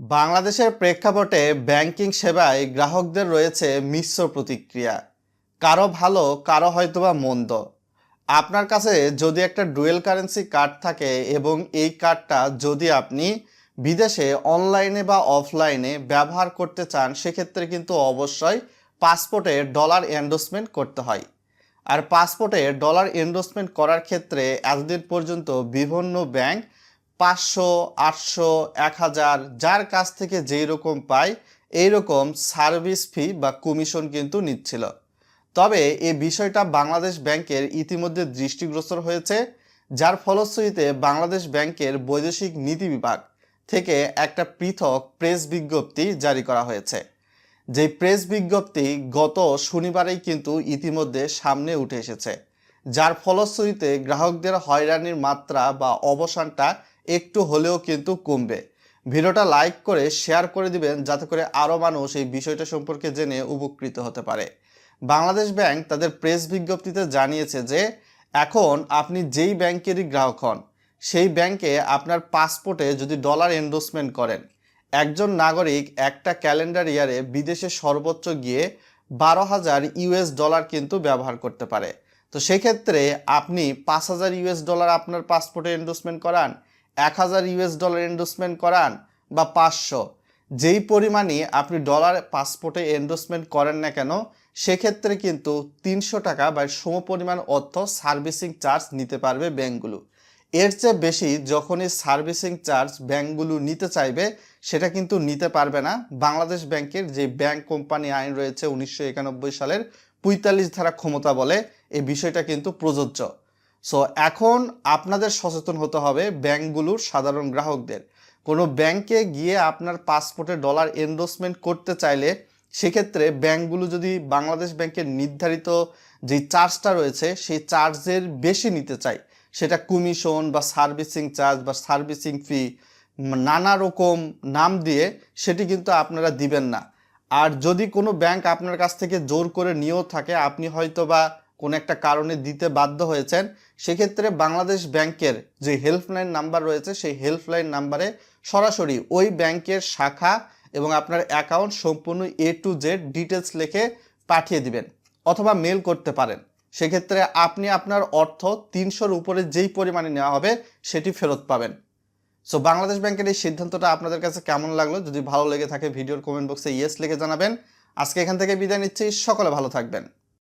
বাংলাদেশের প্রেক্ষাপটে ব্যাংকিং সেবায় গ্রাহকদের রয়েছে মিশ্র প্রতিক্রিয়া। কারও ভালো, কারও হয়তোবা মন্দ। আপনার কাছে যদি একটা ডুয়েল কারেন্সি কার্ড থাকে এবং এই কার্ডটা যদি আপনি বিদেশে অনলাইনে বা অফলাইনে ব্যবহার করতে চান, সেক্ষেত্রে কিন্তু অবশ্যই পাসপোর্টে ডলার এন্ডোসমেন্ট করতে হয়। আর পাসপোর্টে ডলার এন্ডোসমেন্ট করার ক্ষেত্রে এতদিন পর্যন্ত বিভিন্ন ব্যাংক পাঁচশো, আটশো, এক হাজার, যার কাছ থেকে যেই রকম পায় এইরকম সার্ভিস ফি বা কমিশন কিন্তু নিচ্ছিল। তবে এই বিষয়টা বাংলাদেশ ব্যাংকের ইতিমধ্যে দৃষ্টিগ্রস্ত হয়েছে, যার ফলশ্রুতিতে বাংলাদেশ ব্যাংকের বৈদেশিক নীতি বিভাগ থেকে একটা পৃথক প্রেস বিজ্ঞপ্তি জারি করা হয়েছে। যে প্রেস বিজ্ঞপ্তি গত শনিবারেই কিন্তু ইতিমধ্যে সামনে উঠে এসেছে, যার ফলশ্রুতিতে গ্রাহকদের হয়রানির মাত্রা বা অবসানটা একটু হলেও কিন্তু কমবে। ভিডিওটা লাইক করে শেয়ার করে দিবেন যাতে করে আরও মানুষ এই বিষয়টা সম্পর্কে জেনে উপকৃত হতে পারে। বাংলাদেশ ব্যাংক তাদের প্রেস বিজ্ঞপ্তিতে জানিয়েছে যে, এখন আপনি যেই ব্যাংকেরই গ্রাহক হন, সেই ব্যাংকে আপনার পাসপোর্টে যদি ডলার এন্ডোসমেন্ট করেন, একজন নাগরিক একটা ক্যালেন্ডার ইয়ারে বিদেশে সর্বোচ্চ গিয়ে বারো হাজার ইউএস ডলার কিন্তু ব্যবহার করতে পারে। তো সেক্ষেত্রে আপনি পাঁচ হাজার ইউএস ডলার আপনার পাসপোর্টে এন্ডোসমেন্ট করান এক হাজার ইউএস ডলার এন্ডোসমেন্ট করান বা পাঁচশো। যেই পরিমাণই আপনি ডলার পাসপোর্টে এন্ডোসমেন্ট করেন না কেন, সেক্ষেত্রে কিন্তু তিনশো টাকা বা সম পরিমাণ অর্থ সার্ভিসিং চার্জ নিতে পারবে ব্যাংকগুলো। এর চেয়ে বেশি যখনই সার্ভিসিং চার্জ ব্যাংকগুলো নিতে চাইবে, সেটা কিন্তু নিতে পারবে না। বাংলাদেশ ব্যাংকের যে ব্যাংক কোম্পানি আইন রয়েছে উনিশশো একানব্বই সালের পঁয়তাল্লিশ ধারা ক্ষমতা বলে, এই বিষয়টা কিন্তু প্রযোজ্য। সো এখন আপনাদের সচেতন হতে হবে ব্যাংকগুলোর সাধারণ গ্রাহকদের। কোনো ব্যাংকে গিয়ে আপনার পাসপোর্টে ডলার এন্ডোসমেন্ট করতে চাইলে সেক্ষেত্রে ব্যাংকগুলো যদি বাংলাদেশ ব্যাংকের নির্ধারিত যে চার্জটা রয়েছে, সেই চার্জের বেশি নিতে চায়, সেটা কমিশন বা সার্ভিসিং চার্জ বা সার্ভিসিং ফি নানা রকম নাম দিয়ে সেটি কিন্তু আপনারা দিবেন না। আর যদি কোনো ব্যাংক আপনার কাছ থেকে জোর করে নিয়েও থাকে, আপনি হয়তো বা কোনো একটা কারণে দিতে বাধ্য হয়েছেন, সেক্ষেত্রে বাংলাদেশ ব্যাংকের যে হেল্পলাইন নাম্বার রয়েছে, সেই হেল্পলাইন নাম্বারে সরাসরি ওই ব্যাংকের শাখা এবং আপনার অ্যাকাউন্ট সম্পূর্ণ এ টু জেড ডিটেলস লিখে পাঠিয়ে দিবেন অথবা মেল করতে পারেন। সেক্ষেত্রে আপনি আপনার অর্থ তিনশোর উপরে যেই পরিমাণে নেওয়া হবে, সেটি ফেরত পাবেন। সো বাংলাদেশ ব্যাংকের এই সিদ্ধান্তটা আপনাদের কাছে কেমন লাগল? যদি ভালো লেগে থাকে, ভিডিওর কমেন্ট বক্সে ইয়েস লিখে জানাবেন। আজকে এখান থেকে বিদায় নিচ্ছি। সকলে ভালো থাকবেন।